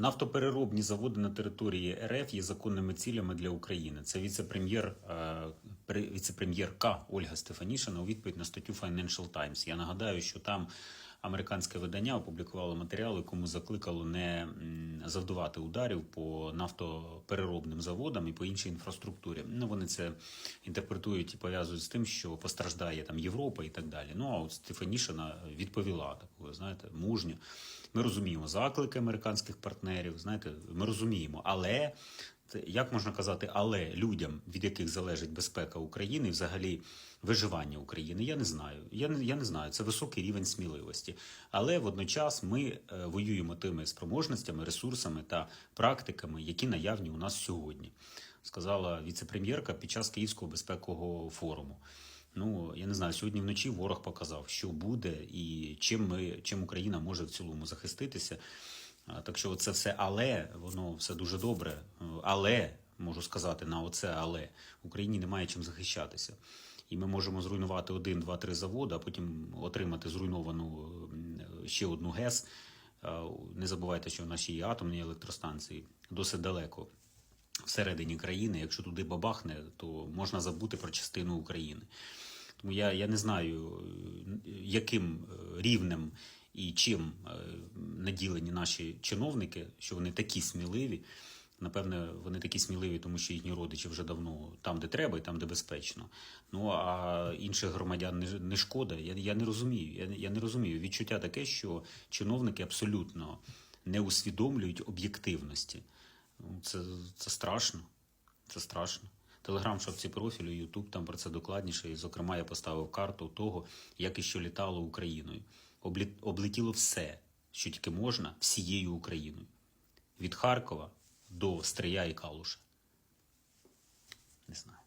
Нафтопереробні заводи на території РФ є законними цілями для України. Це віце-прем'єр е, віце-прем'єрка Ольга Стефанішина у відповідь на статтю Financial Times. Я нагадаю, що там американське видання опублікувало матеріал, якому закликало не м, завдавати ударів по нафтопереробним заводам і по іншій інфраструктурі. Ну вони це інтерпретують і пов'язують з тим, що постраждає там Європа і так далі. Ну а от Стефанішина відповіла такою, знаєте, мужньо. Ми розуміємо заклики американських партнерів, знаєте, ми розуміємо, але як можна казати, але людям, від яких залежить безпека України, взагалі виживання України, я не знаю. Я не, я не знаю. Це високий рівень сміливості. Але водночас ми е, воюємо тими спроможностями, ресурсами та практиками, які наявні у нас сьогодні, сказала віце-прем'єрка під час Київського безпекового форуму. Ну я не знаю, сьогодні вночі ворог показав, що буде і чим ми чим Україна може в цілому захиститися. Так що це все але, воно все дуже добре. Е, Але можу сказати на оце, але Україні немає чим захищатися. І ми можемо зруйнувати один, два, три заводи, а потім отримати зруйновану ще одну ГЕС. Е, Не забувайте, що в нашій є атомні електростанції досить далеко всередині країни. Якщо туди бабахне, то можна забути про частину України. Тому я, я не знаю, яким е, рівнем і чим е, наділені наші чиновники, що вони такі сміливі. Напевне, вони такі сміливі, тому що їхні родичі вже давно там, де треба, і там, де безпечно. Ну а інших громадян не, не шкода. Я, я не розумію. Я, я не розумію. Відчуття таке, що чиновники абсолютно не усвідомлюють об'єктивності. Ну, це це страшно. Це страшно. Телеграм шапці профілю, Ютуб там про це докладніше. І, зокрема, я поставив карту того, як і що літало Україною. Облетіло все, що тільки можна, всією Україною. Від Харкова до Стрия і Калуша. Не знаю.